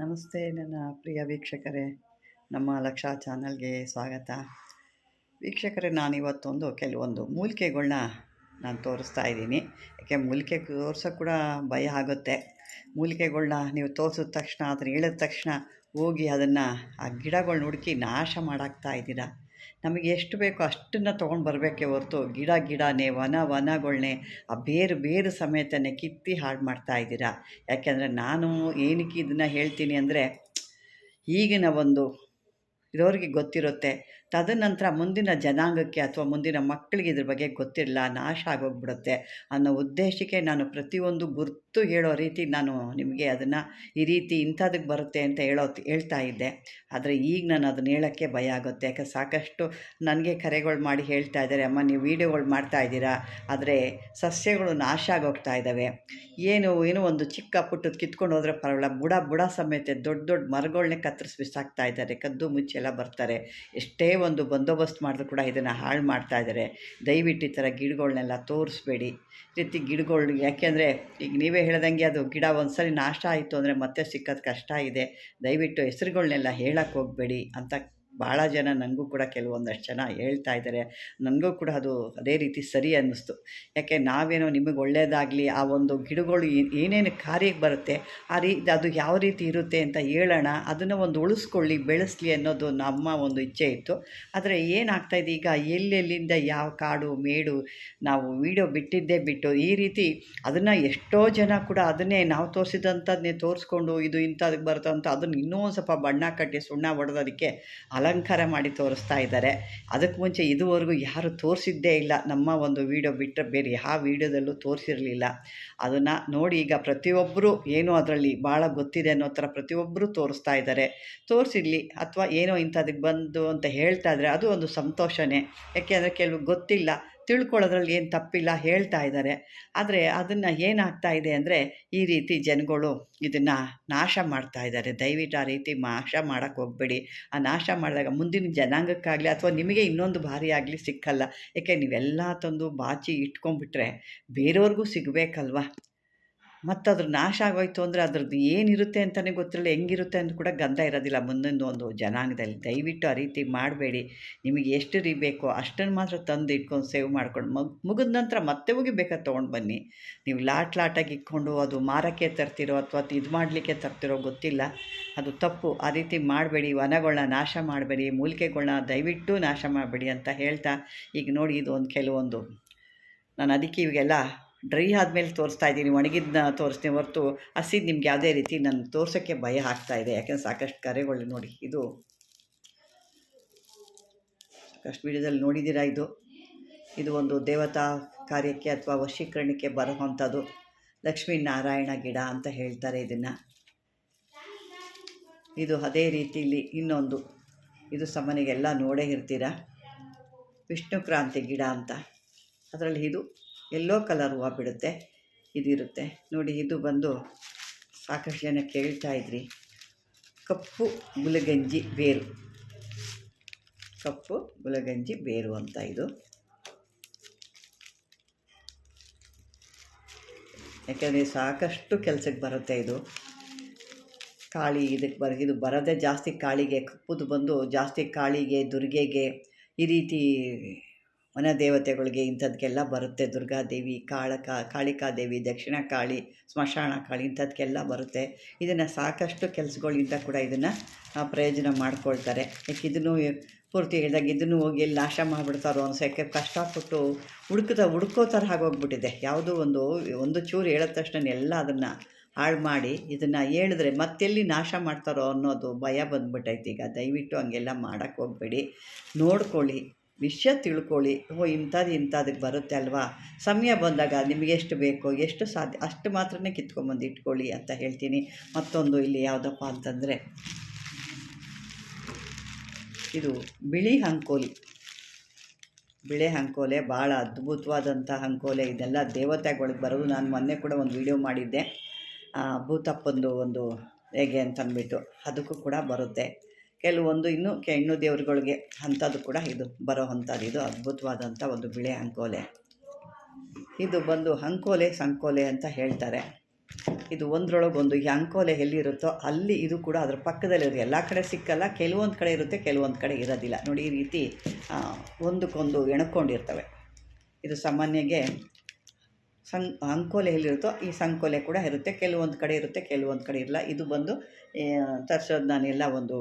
ನಮಸ್ತೆ ನನ್ನ ಪ್ರಿಯ ವೀಕ್ಷಕರೇ. ನಮ್ಮ ಲಕ್ಷ ಚಾನಲ್ಗೆ ಸ್ವಾಗತ. ವೀಕ್ಷಕರೇ ನಾನು ಇವತ್ತೊಂದು ಕೆಲವೊಂದು ಮೂಲಿಕೆಗಳನ್ನ ನಾನು ತೋರಿಸ್ತಾ ಇದ್ದೀನಿ. ಯಾಕೆ ಮೂಲಿಕೆ ತೋರ್ಸೋಕ್ಕೆ ಕೂಡ ಭಯ ಆಗುತ್ತೆ. ಮೂಲಿಕೆಗಳನ್ನ ನೀವು ತೋರಿಸಿದ ತಕ್ಷಣ ಅದನ್ನ ಹೇಳಿದ ತಕ್ಷಣ ಹೋಗಿ ಅದನ್ನು ಆ ಗಿಡಗಳನ್ನ ಹುಡುಕಿ ನಾಶ ಮಾಡಾಕ್ತಾ ಇದ್ದೀರಾ. ನಮಗೆ ಎಷ್ಟು ಬೇಕೋ ಅಷ್ಟನ್ನು ತೊಗೊಂಡು ಬರಬೇಕೇ ಹೊರತು ಗಿಡ, ಗಿಡನೇ, ವನ ವನಗಳನ್ನೇ ಆ ಬೇರು ಬೇರು ಸಮೇತನೇ ಕಿತ್ತಿ ಹಾಳು ಮಾಡ್ತಾ ಇದ್ದೀರಾ? ಯಾಕೆಂದರೆ ನಾನು ಏನಕ್ಕೆ ಇದನ್ನು ಹೇಳ್ತೀನಿ ಅಂದರೆ ಈಗಿನ ಒಂದು ಇರೋರಿಗೆ ಗೊತ್ತಿರುತ್ತೆ. ತದನಂತರ ಮುಂದಿನ ಜನಾಂಗಕ್ಕೆ ಅಥವಾ ಮುಂದಿನ ಮಕ್ಕಳಿಗೆ ಇದ್ರ ಬಗ್ಗೆ ಗೊತ್ತಿರಲ್ಲ ನಾಶ ಆಗೋಗ್ಬಿಡುತ್ತೆ ಅನ್ನೋ ಉದ್ದೇಶಕ್ಕೆ ನಾನು ಪ್ರತಿಯೊಂದು ಗುರ್ತು ಹೇಳೋ ರೀತಿ ನಾನು ನಿಮಗೆ ಅದನ್ನು ಈ ರೀತಿ ಇಂಥದಕ್ಕೆ ಬರುತ್ತೆ ಅಂತ ಹೇಳೋ ಹೇಳ್ತಾ ಇದ್ದೆ. ಆದರೆ ಈಗ ನಾನು ಅದನ್ನ ಹೇಳೋಕ್ಕೆ ಭಯ ಆಗುತ್ತೆ. ಯಾಕೆ ಸಾಕಷ್ಟು ನನಗೆ ಕರೆಗಳು ಮಾಡಿ ಹೇಳ್ತಾ ಇದ್ದಾರೆ, ಅಮ್ಮ ನೀವು ವೀಡಿಯೋಗಳು ಮಾಡ್ತಾ ಇದ್ದೀರಾ? ಆದರೆ ಸಸ್ಯಗಳು ನಾಶ ಆಗೋಗ್ತಾ ಇದ್ದಾವೆ. ಏನು, ಏನೋ ಒಂದು ಚಿಕ್ಕ ಪುಟ್ಟದ ಕಿತ್ಕೊಂಡು ಹೋದರೆ ಪರವಾಗಿಲ್ಲ. ಬುಡ ಬುಡ ಸಮೇತ ದೊಡ್ಡ ದೊಡ್ಡ ಮರಗಳನ್ನೇ ಕತ್ತರಿಸಿ ಬಿಸಾಕ್ತಾ ಇದ್ದಾರೆ. ಕದ್ದು ಮುಚ್ಚೆಲ್ಲ ಬರ್ತಾರೆ. ಎಷ್ಟೇ ಒಂದು ಬಂದೋಬಸ್ತ್ ಮಾಡಿದ್ರು ಕೂಡ ಇದನ್ನು ಹಾಳು ಮಾಡ್ತಾ ಇದ್ದಾರೆ ದಯವಿಟ್ಟು ಈ ಥರ ಗಿಡಗಳನ್ನೆಲ್ಲ ತೋರಿಸ್ಬೇಡಿ. ರೀತಿ ಗಿಡಗಳು ಯಾಕೆಂದರೆ ಈಗ ನೀವೇ ಹೇಳ್ದಂಗೆ ಅದು ಗಿಡ ಒಂದು ಸರಿ ನಾಶ ಆಯಿತು ಅಂದರೆ ಮತ್ತೆ ಸಿಕ್ಕೋದು ಕಷ್ಟ ಇದೆ. ದಯವಿಟ್ಟು ಹೆಸರುಗಳನ್ನೆಲ್ಲ ಹೇಳಕ್ಕೆ ಹೋಗಬೇಡಿ ಅಂತ ಭಾಳ ಜನ ನನಗೂ ಕೂಡ ಕೆಲವೊಂದಷ್ಟು ಜನ ಹೇಳ್ತಾ ಇದ್ದಾರೆ. ನನಗೂ ಕೂಡ ಅದು ಅದೇ ರೀತಿ ಸರಿ ಅನ್ನಿಸ್ತು. ಯಾಕೆ ನಾವೇನೋ ನಿಮಗೆ ಒಳ್ಳೆಯದಾಗಲಿ ಆ ಒಂದು ಗಿಡಗಳು ಏನೇನು ಕಾರ್ಯಕ್ಕೆ ಬರುತ್ತೆ, ಆ ರೀ, ಅದು ಯಾವ ರೀತಿ ಇರುತ್ತೆ ಅಂತ ಹೇಳೋಣ, ಅದನ್ನು ಒಂದು ಉಳಿಸ್ಕೊಳ್ಳಿ, ಬೆಳೆಸಲಿ ಅನ್ನೋದು ನಮ್ಮ ಒಂದು ಇಚ್ಛೆ ಇತ್ತು. ಆದರೆ ಏನಾಗ್ತಾಯಿದೆ ಈಗ ಎಲ್ಲೆಲ್ಲಿಂದ ಯಾವ ಕಾಡು, ಮೇಡು, ನಾವು ವೀಡಿಯೋ ಬಿಟ್ಟಿದ್ದೇ ಬಿಟ್ಟು, ಈ ರೀತಿ ಅದನ್ನು ಎಷ್ಟೋ ಜನ ಕೂಡ ಅದನ್ನೇ ನಾವು ತೋರಿಸಿದಂಥದ್ದನ್ನೇ ತೋರಿಸ್ಕೊಂಡು, ಇದು ಇಂಥದಕ್ಕೆ ಬರುತ್ತೆ ಅಂತ ಅದನ್ನು ಇನ್ನೂ ಸ್ವಲ್ಪ ಬಣ್ಣ ಕಟ್ಟಿ, ಸುಣ್ಣ ಹೊಡೆದೋದಕ್ಕೆ ಅಲಂಕಾರ ಮಾಡಿ ತೋರಿಸ್ತಾ ಇದ್ದಾರೆ. ಅದಕ್ಕೆ ಮುಂಚೆ ಇದುವರೆಗೂ ಯಾರು ತೋರಿಸಿದ್ದೇ ಇಲ್ಲ. ನಮ್ಮ ಒಂದು ವೀಡಿಯೋ ಬಿಟ್ಟರೆ ಬೇರೆ ಯಾವ ವೀಡಿಯೋದಲ್ಲೂ ತೋರಿಸಿರಲಿಲ್ಲ. ಅದನ್ನು ನೋಡಿ ಈಗ ಪ್ರತಿಯೊಬ್ಬರು ಏನೋ ಅದರಲ್ಲಿ ಭಾಳ ಗೊತ್ತಿದೆ ಅನ್ನೋ ಥರ ಪ್ರತಿಯೊಬ್ಬರು ತೋರಿಸ್ತಾ ಇದ್ದಾರೆ. ತೋರಿಸಿರಲಿ ಅಥವಾ ಏನೋ ಇಂಥದಕ್ಕೆ ಬಂದು ಅಂತ ಹೇಳ್ತಾ ಇದ್ದಾರೆ ಅದು ಒಂದು ಸಂತೋಷನೇ. ಯಾಕೆಂದರೆ ಕೆಲವು ಗೊತ್ತಿಲ್ಲ. ತಿಳ್ಕೊಳ್ಳೋದ್ರಲ್ಲಿ ಏನು ತಪ್ಪಿಲ್ಲ ಹೇಳ್ತಾ ಇದ್ದಾರೆ. ಆದರೆ ಅದನ್ನು ಏನಾಗ್ತಾ ಇದೆ ಅಂದರೆ ಈ ರೀತಿ ಜನಗಳು ಇದನ್ನು ನಾಶ ಮಾಡ್ತಾ ಇದ್ದಾರೆ. ದಯವಿಟ್ಟು ಆ ರೀತಿ ನಾಶ ಮಾಡೋಕ್ಕೆ ಹೋಗಬೇಡಿ. ಆ ನಾಶ ಮಾಡಿದಾಗ ಮುಂದಿನ ಜನಾಂಗಕ್ಕಾಗಲಿ ಅಥವಾ ನಿಮಗೆ ಇನ್ನೊಂದು ಬಾರಿ ಆಗಲಿ ಸಿಕ್ಕಲ್ಲ. ಏಕೆ ನೀವೆಲ್ಲ ತಂದು ಬಾಚಿ ಇಟ್ಕೊಂಡ್ಬಿಟ್ರೆ ಬೇರೆಯವ್ರಿಗೂ ಸಿಗಬೇಕಲ್ವ? ಮತ್ತು ಅದ್ರ ನಾಶ ಆಗೋಯ್ತು ಅಂದರೆ ಅದ್ರದ್ದು ಏನಿರುತ್ತೆ ಅಂತಲೇ ಗೊತ್ತಿರಲ್ಲ, ಹೆಂಗಿರುತ್ತೆ ಅಂತ ಕೂಡ ಗಂಧ ಇರೋದಿಲ್ಲ. ಮುಂದಿನ ಒಂದು ಜನಾಂಗದಲ್ಲಿ ದಯವಿಟ್ಟು ಆ ರೀತಿ ಮಾಡಬೇಡಿ. ನಿಮಗೆ ಎಷ್ಟು ರೀ ಬೇಕೋ ಅಷ್ಟನ್ನು ಮಾತ್ರ ತಂದು ಇಟ್ಕೊಂಡು ಸೇವ್ ಮಾಡ್ಕೊಂಡು ಮಗ್, ಮುಗಿದ ನಂತರ ಮತ್ತೆ ಹೋಗಿ ಬೇಕಾದ್ರೆ ತೊಗೊಂಡು ಬನ್ನಿ. ನೀವು ಲಾಟ್ ಲಾಟಾಗಿ ಇಟ್ಕೊಂಡು ಅದು ಮಾರಕ್ಕೆ ತರ್ತಿರೋ ಅಥವಾ ಇದು ಮಾಡಲಿಕ್ಕೆ ತರ್ತಿರೋ ಗೊತ್ತಿಲ್ಲ. ಅದು ತಪ್ಪು. ಆ ರೀತಿ ಮಾಡಬೇಡಿ. ವನಗಳನ್ನ ನಾಶ ಮಾಡಬೇಡಿ. ಮೂಲಿಕೆಗಳನ್ನ ದಯವಿಟ್ಟು ನಾಶ ಮಾಡಬೇಡಿ ಅಂತ ಹೇಳ್ತಾ, ಈಗ ನೋಡಿ ಇದು ಒಂದು ಕೆಲವೊಂದು. ನಾನು ಅದಕ್ಕೆ ಇವಾಗೆಲ್ಲ ಡ್ರೈ ಆದಮೇಲೆ ತೋರಿಸ್ತಾ ಇದ್ದೀನಿ ಒಣಗಿದ್ದನ್ನ ತೋರಿಸ್ತೀನಿ ಹೊರತು ಹಸಿದು ನಿಮ್ಗೆ ಯಾವುದೇ ರೀತಿ ನಾನು ತೋರ್ಸೋಕ್ಕೆ ಭಯ ಆಗ್ತಾ ಇದೆ. ಯಾಕೆಂದ್ರೆ ಸಾಕಷ್ಟು ಕರೆಗಳು ನೋಡಿ, ಇದು ಸಾಕಷ್ಟು ವಿಡಿಯೋದಲ್ಲಿ ನೋಡಿದ್ದೀರಾ ಇದು? ಇದು ಒಂದು ದೇವತಾ ಕಾರ್ಯಕ್ಕೆ ಅಥವಾ ವಶೀಕರಣಕ್ಕೆ ಬರುವಂಥದ್ದು. ಲಕ್ಷ್ಮೀ ನಾರಾಯಣ ಗಿಡ ಅಂತ ಹೇಳ್ತಾರೆ ಇದನ್ನು. ಇದು ಅದೇ ರೀತಿಯಲ್ಲಿ ಇನ್ನೊಂದು. ಇದು ಸಾಮಾನ್ಯಗೆಲ್ಲ ನೋಡೇ ಇರ್ತೀರ? ವಿಷ್ಣು ಕ್ರಾಂತಿ ಗಿಡ ಅಂತ. ಅದರಲ್ಲಿ ಇದು ಎಲ್ಲೋ ಕಲರ್ ಹೂವು ಬಿಡುತ್ತೆ. ಇದಿರುತ್ತೆ. ನೋಡಿ, ಇದು ಬಂದು ಸಾಕಷ್ಟು ಜನ ಕೇಳ್ತಾ ಇದ್ರಿ. ಕಪ್ಪು ಗುಲಗಂಜಿ ಬೇರು. ಕಪ್ಪು ಗುಲಗಂಜಿ ಬೇರು ಅಂತ ಇದು. ಯಾಕೆಂದರೆ ಸಾಕಷ್ಟು ಕೆಲಸಕ್ಕೆ ಬರುತ್ತೆ ಇದು. ಕಾಳಿ ಇದಕ್ಕೆ ಬರ, ಇದು ಬರೋದೇ ಜಾಸ್ತಿ ಕಾಳಿಗೆ, ಕಪ್ಪುದು ಬಂದು ಜಾಸ್ತಿ ಕಾಳಿಗೆ, ದುರ್ಗೆಗೆ ಈ ರೀತಿ ವನ ದೇವತೆಗಳಿಗೆ ಇಂಥದ್ಕೆಲ್ಲ ಬರುತ್ತೆ. ದುರ್ಗಾದೇವಿ ಕಾಳಕ ಕಾಳಿಕಾದೇವಿ, ದಕ್ಷಿಣ ಕಾಳಿ, ಸ್ಮಶಾನ ಕಾಳಿ ಇಂಥದ್ಕೆಲ್ಲ ಬರುತ್ತೆ. ಇದನ್ನು ಸಾಕಷ್ಟು ಕೆಲಸಗಳಿಂದ ಕೂಡ ಇದನ್ನು ಪ್ರಯೋಜನ ಮಾಡ್ಕೊಳ್ತಾರೆ. ಯಾಕೆ ಇದನ್ನು ಪೂರ್ತಿ ಹೇಳಿದಾಗ ಇದನ್ನು ಹೋಗಿ ಎಲ್ಲಿ ನಾಶ ಮಾಡಿಬಿಡ್ತಾರೋ ಅನ್ಸೋಕ್ಕೆ ಕಷ್ಟಪಟ್ಟು ಹುಡುಕದ ಹುಡ್ಕೋ ಥರ ಆಗೋಗ್ಬಿಟ್ಟಿದೆ. ಯಾವುದೋ ಒಂದು ಒಂದು ಚೂರು ಹೇಳಿದ ತಕ್ಷಣ ಎಲ್ಲ ಅದನ್ನು ಹಾಳು ಮಾಡಿ ಇದನ್ನು ಹೇಳಿದ್ರೆ ಮತ್ತೆಲ್ಲಿ ನಾಶ ಮಾಡ್ತಾರೋ ಅನ್ನೋದು ಭಯ ಬಂದ್ಬಿಟ್ಟೈತೆ ಈಗ ದಯವಿಟ್ಟು ಹಂಗೆಲ್ಲ ಮಾಡೋಕ್ಕೆ ಹೋಗಬೇಡಿ. ನೋಡ್ಕೊಳ್ಳಿ. ವಿಷಯ ತಿಳ್ಕೊಳ್ಳಿ. ಓ ಇಂಥದ್ದು ಇಂಥದಕ್ಕೆ ಬರುತ್ತೆ ಅಲ್ವಾ? ಸಮಯ ಬಂದಾಗ ನಿಮಗೆ ಎಷ್ಟು ಬೇಕೋ, ಎಷ್ಟು ಸಾಧ್ಯ, ಅಷ್ಟು ಮಾತ್ರನೇ ಕಿತ್ಕೊಂಬಂದು ಇಟ್ಕೊಳ್ಳಿ ಅಂತ ಹೇಳ್ತೀನಿ. ಮತ್ತೊಂದು ಇಲ್ಲಿ ಯಾವುದಪ್ಪ ಅಂತಂದರೆ, ಇದು ಬಿಳಿ ಹಂಕೋಲಿ. ಬಿಳೆ ಹಂಕೋಲೆ ಭಾಳ ಅದ್ಭುತವಾದಂಥ ಹಂಕೋಲೆ. ಇದೆಲ್ಲ ದೇವತೆಗಳಿಗೆ ಬರೋದು ನಾನು ಮೊನ್ನೆ ಕೂಡ ಒಂದು ವಿಡಿಯೋ ಮಾಡಿದ್ದೆ. ಭೂತಪ್ಪಂದು ಒಂದು ಹೇಗೆ ಅಂತಂದ್ಬಿಟ್ಟು, ಅದಕ್ಕೂ ಕೂಡ ಬರುತ್ತೆ. ಕೆಲವೊಂದು ಇನ್ನು ಹೆಣ್ಣು ದೇವ್ರುಗಳಿಗೆ ಅಂಥದ್ದು ಕೂಡ ಇದು ಬರೋ ಅಂಥದ್ದು. ಇದು ಅದ್ಭುತವಾದಂಥ ಒಂದು ಬಿಳೆ ಅಂಕೋಲೆ. ಇದು ಬಂದು ಅಂಕೋಲೆ, ಸಂಕೋಲೆ ಅಂತ ಹೇಳ್ತಾರೆ. ಇದು ಒಂದರೊಳಗೆ ಒಂದು ಈ ಅಂಕೋಲೆ ಎಲ್ಲಿರುತ್ತೋ ಅಲ್ಲಿ ಇದು ಕೂಡ ಅದ್ರ ಪಕ್ಕದಲ್ಲಿರುತ್ತೆ ಎಲ್ಲ ಕಡೆ ಸಿಕ್ಕಲ್ಲ, ಕೆಲವೊಂದು ಕಡೆ ಇರುತ್ತೆ, ಕೆಲವೊಂದು ಕಡೆ ಇರೋದಿಲ್ಲ. ನೋಡಿ ಈ ರೀತಿ ಒಂದಕ್ಕೊಂದು ಎಣಕೊಂಡಿರ್ತವೆ. ಇದು ಸಾಮಾನ್ಯಗೆ ಸಂ ಅಂಕೋಲೆ ಎಲ್ಲಿರುತ್ತೋ ಈ ಸಂಕೋಲೆ ಕೂಡ ಇರುತ್ತೆ. ಕೆಲವೊಂದು ಕಡೆ ಇರುತ್ತೆ ಕೆಲವೊಂದು ಕಡೆ ಇರಲ್ಲ. ಇದು ಬಂದು ತರಿಸೋದು ನಾನೆಲ್ಲ ಒಂದು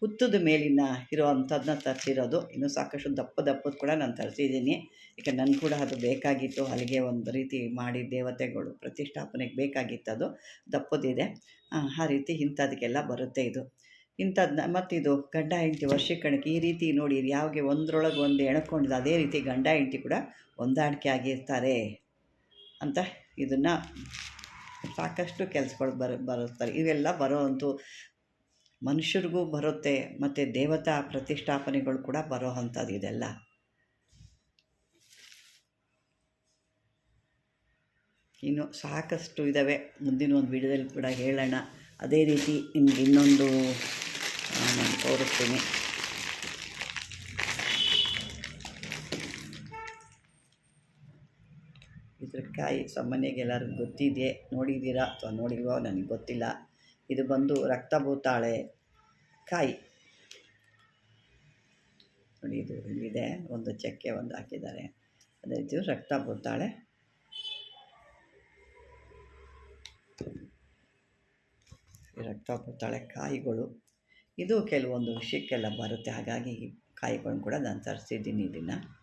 ಹುತ್ತದ ಮೇಲಿನ ಇರೋವಂಥದ್ದನ್ನ ತರಿಸಿರೋದು. ಇನ್ನು ಸಾಕಷ್ಟು ದಪ್ಪ ದಪ್ಪದ ಕೂಡ ನಾನು ತರಿಸಿದ್ದೀನಿ. ಈಗ ನನಗೆ ಕೂಡ ಅದು ಬೇಕಾಗಿತ್ತು. ಅಲ್ಲಿಗೆ ಒಂದು ರೀತಿ ಮಾಡಿ ದೇವತೆಗಳು ಪ್ರತಿಷ್ಠಾಪನೆಗೆ ಬೇಕಾಗಿತ್ತು ಅದು. ದಪ್ಪದಿದೆ. ಆ, ರೀತಿ ಇಂಥದಕ್ಕೆಲ್ಲ ಬರುತ್ತೆ ಇದು. ಇಂಥದ್ದನ್ನ ಮತ್ತಿದು ಗಂಡ ಹೆಂಡತಿ ವರ್ಷಕ್ಕೆ ಈ ರೀತಿ ನೋಡಿ ಯಾವಾಗೆ ಒಂದರೊಳಗೆ ಒಂದು ಎಣಕೊಂಡಿದೆ ಅದೇ ರೀತಿ ಗಂಡ ಹೆಂಡತಿ ಕೂಡ ಹೊಂದಾಣಿಕೆ ಆಗಿರ್ತಾರೆ. ಅಂತ ಇದನ್ನು ಸಾಕಷ್ಟು ಕೆಲಸಗಳು ಬರ, ಬರುತ್ತಾರೆ. ಇವೆಲ್ಲ ಬರೋವಂಥ ಮನುಷ್ಯರಿಗೂ ಬರುತ್ತೆ, ಮತ್ತು ದೇವತಾ ಪ್ರತಿಷ್ಠಾಪನೆಗಳು ಕೂಡ ಬರೋ ಅಂಥದ್ದು ಇದೆಲ್ಲ. ಇನ್ನು ಸಾಕಷ್ಟು ಇದ್ದಾವೆ ಮುಂದಿನ ಒಂದು ವಿಡಿಯೋದಲ್ಲಿ ಕೂಡ ಹೇಳೋಣ. ಅದೇ ರೀತಿ ನಿಮ್ಗೆ ಇನ್ನೊಂದು ನಾನು ತೋರಿಸ್ತೀನಿ ಇದ್ರ ಕಾಯಿ ಸಾಮಾನ್ಯವಾಗಿ ಎಲ್ಲರಿಗೂ ಗೊತ್ತಿದೆ ನೋಡಿದ್ದೀರಾ ಅಥವಾ ನೋಡಿಲ್ವೋ? ನನಗೆ ಗೊತ್ತಿಲ್ಲ. ಇದು ಬಂದು ರಕ್ತಭೂತಾಳೆ ಕಾಯಿ. ನೋಡಿ, ಇದು ಇಲ್ಲಿದೆ. ಒಂದು ಚಕ್ಕೆ ಒಂದು ಹಾಕಿದ್ದಾರೆ. ಅದೇ ರೀತಿ ರಕ್ತಭೂತಾಳೆ. ರಕ್ತಭೂತಾಳೆ ಕಾಯಿಗಳು. ಇದು ಕೆಲವೊಂದು ವಿಷಯಕ್ಕೆಲ್ಲ ಬರುತ್ತೆ. ಹಾಗಾಗಿ ಕಾಯಿಗಳನ್ನು ಕೂಡ ನಾನು ತರಿಸಿದ್ದೀನಿ ಇದನ್ನು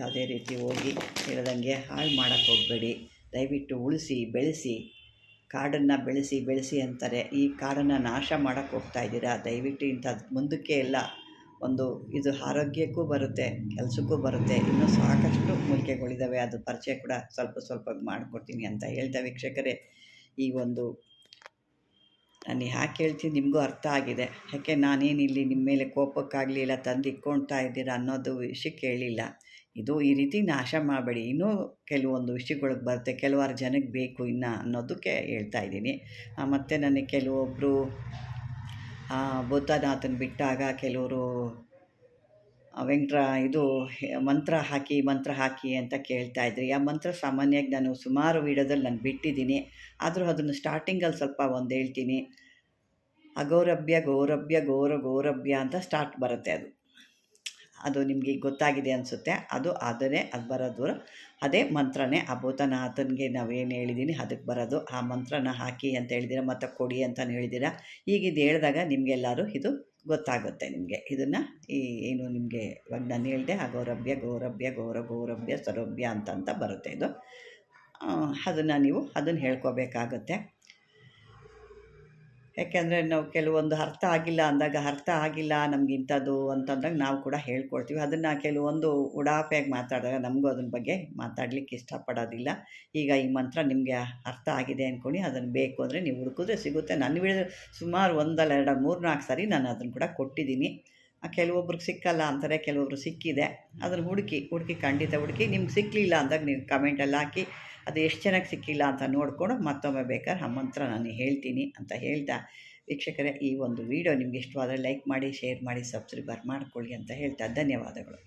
ಯಾವುದೇ ರೀತಿ ಹೋಗಿ ಹೇಳ್ದಂಗೆ ಹಾಳು ಮಾಡೋಕ್ಕೆ ಹೋಗಬೇಡಿ. ದಯವಿಟ್ಟು ಉಳಿಸಿ, ಬೆಳೆಸಿ. ಕಾಡನ್ನು ಬೆಳೆಸಿ ಬೆಳೆಸಿ ಅಂತಾರೆ. ಈ ಕಾಡನ್ನು ನಾಶ ಮಾಡೋಕ್ಕೆ ಹೋಗ್ತಾ ಇದ್ದೀರಾ? ದಯವಿಟ್ಟು ಇಂಥದ್ದು ಮುಂದಕ್ಕೆ ಎಲ್ಲ ಒಂದು ಇದು ಆರೋಗ್ಯಕ್ಕೂ ಬರುತ್ತೆ, ಕೆಲಸಕ್ಕೂ ಬರುತ್ತೆ. ಇನ್ನೂ ಸಾಕಷ್ಟು ಮೂಲಿಕೆಗಳಿದ್ದಾವೆ ಅದು ಪರಿಚಯ ಕೂಡ ಸ್ವಲ್ಪ ಸ್ವಲ್ಪ ಮಾಡಿಕೊಡ್ತೀನಿ ಅಂತ ಹೇಳ್ತಾ ವೀಕ್ಷಕರೇ. ಈ ಒಂದು ನಾನು ಯಾಕೆ ಹೇಳ್ತೀನಿ ನಿಮಗೂ ಅರ್ಥ ಆಗಿದೆ. ಯಾಕೆ ನಾನೇನಿಲ್ಲಿ ನಿಮ್ಮ ಮೇಲೆ ಕೋಪಕ್ಕಾಗಲಿಲ್ಲ ತಂದು ಇಟ್ಕೊಳ್ತಾ ಇದ್ದೀರಾ ಅನ್ನೋದು ವಿಷಯ ಹೇಳಿಲ್ಲ ಇದು ಈ ರೀತಿ ನಾಶ ಮಾಡಬೇಡಿ. ಇನ್ನೂ ಕೆಲವೊಂದು ವಿಷಯಗಳಿಗೆ ಬರುತ್ತೆ. ಕೆಲವಾರು ಜನಕ್ಕೆ ಬೇಕು ಇನ್ನು ಅನ್ನೋದಕ್ಕೆ ಹೇಳ್ತಾ ಇದ್ದೀನಿ. ಮತ್ತು ನನಗೆ ಕೆಲವೊಬ್ಬರು ಬುದ್ಧನಾಥನ ಬಿಟ್ಟಾಗ ಕೆಲವರು ವೆಂಕಟ, ಇದು, ಮಂತ್ರ ಹಾಕಿ ಮಂತ್ರ ಹಾಕಿ ಅಂತ ಕೇಳ್ತಾ ಇದ್ರಿ. ಆ ಮಂತ್ರ ಸಾಮಾನ್ಯವಾಗಿ ನಾನು ಸುಮಾರು ವೀಡಿಯೋದಲ್ಲಿ ನಾನು ಬಿಟ್ಟಿದ್ದೀನಿ. ಆದರೂ ಅದನ್ನು ಸ್ಟಾರ್ಟಿಂಗಲ್ಲಿ ಸ್ವಲ್ಪ ಒಂದು ಹೇಳ್ತೀನಿ. ಅಗೌರಭ್ಯ ಗೌರಭ್ಯ ಗೌರ ಗೌರಭ್ಯ ಅಂತ ಸ್ಟಾರ್ಟ್ ಬರುತ್ತೆ ಅದು. ಅದು ನಿಮಗೆ ಗೊತ್ತಾಗಿದೆ ಅನಿಸುತ್ತೆ. ಅದು ಅದನ್ನೇ ಅದು ಬರೋದು. ಅದೇ ಮಂತ್ರನೇ, ಆ ಭೂತನಾಥನಿಗೆ ನಾವೇನು ಹೇಳಿದ್ದೀನಿ ಅದಕ್ಕೆ ಬರೋದು. ಆ ಮಂತ್ರನ ಹಾಕಿ ಅಂತ ಹೇಳಿದ್ದೀರಾ ಮತ್ತು ಕೊಡಿ ಅಂತ ಹೇಳಿದ್ದೀರಾ ಈಗ ಇದು ಹೇಳಿದಾಗ ನಿಮಗೆಲ್ಲರೂ ಇದು ಗೊತ್ತಾಗುತ್ತೆ ನಿಮಗೆ. ಇದನ್ನು ಈ ಏನು ನಿಮಗೆ, ಇವಾಗ ನಾನು ಹೇಳಿದೆ, ಆ ಗೌರಭ್ಯ ಗೌರ ಗೌರಭ್ಯ ಸೌರಭ್ಯ ಅಂತ ಅಂತ ಬರುತ್ತೆ ಇದು. ಅದನ್ನು ನೀವು ಅದನ್ನು ಹೇಳ್ಕೊಬೇಕಾಗತ್ತೆ. ಯಾಕೆಂದರೆ ನಾವು ಕೆಲವೊಂದು ಅರ್ಥ ಆಗಿಲ್ಲ ಅಂದಾಗ ಅರ್ಥ ಆಗಿಲ್ಲ, ನಮ್ಗೆ ಇಂಥದ್ದು ಅಂತಂದಾಗ ನಾವು ಕೂಡ ಹೇಳ್ಕೊಳ್ತೀವಿ. ಅದನ್ನು ಕೆಲವೊಂದು ಉಡಾಪೆಯಾಗಿ ಮಾತಾಡಿದಾಗ ನಮಗೂ ಅದನ್ನ ಬಗ್ಗೆ ಮಾತಾಡ್ಲಿಕ್ಕೆ ಇಷ್ಟಪಡೋದಿಲ್ಲ. ಈಗ ಈ ಮಂತ್ರ ನಿಮಗೆ ಅರ್ಥ ಆಗಿದೆ ಅಂದ್ಕೊಂಡು ಅದನ್ನು ಬೇಕು ಅಂದರೆ ನೀವು ಹುಡುಕಿದ್ರೆ ಸಿಗುತ್ತೆ. ನನ್ನ ವಿಡಿಯೋ ಸುಮಾರು ಒಂದಲ್ಲ ಎರಡು ಮೂರು ನಾಲ್ಕು ಸಾರಿ ನಾನು ಅದನ್ನು ಕೂಡ ಕೊಟ್ಟಿದ್ದೀನಿ. ಕೆಲವೊಬ್ರಿಗೆ ಸಿಕ್ಕಲ್ಲ ಅಂತಾರೆ, ಕೆಲವೊಬ್ರು ಸಿಕ್ಕಿದೆ. ಅದನ್ನು ಹುಡುಕಿ ಹುಡುಕಿ ಖಂಡಿತ ಹುಡುಕಿ, ನಿಮ್ಗೆ ಸಿಕ್ಕಲಿಲ್ಲ ಅಂದಾಗ ನೀವು ಕಮೆಂಟಲ್ಲಿ ಹಾಕಿ, ಅದು ಎಷ್ಟು ಚೆನ್ನಾಗಿ ಸಿಕ್ಕಿಲ್ಲ ಅಂತ ನೋಡಿಕೊಂಡು ಮತ್ತೊಮ್ಮೆ ಬೇಕಾದ್ರೆ ಆ ಮಂತ್ರ ನಾನು ಹೇಳ್ತೀನಿ ಅಂತ ಹೇಳ್ತಾ ವೀಕ್ಷಕರೇ ಈ ಒಂದು ವಿಡಿಯೋ ನಿಮ್ಗೆ ಇಷ್ಟವಾದರೆ ಲೈಕ್ ಮಾಡಿ ಶೇರ್ ಮಾಡಿ ಸಬ್ಸ್ಕ್ರೈಬರ್ ಮಾಡ್ಕೊಳ್ಳಿ ಅಂತ ಹೇಳ್ತಾ ಧನ್ಯವಾದಗಳು.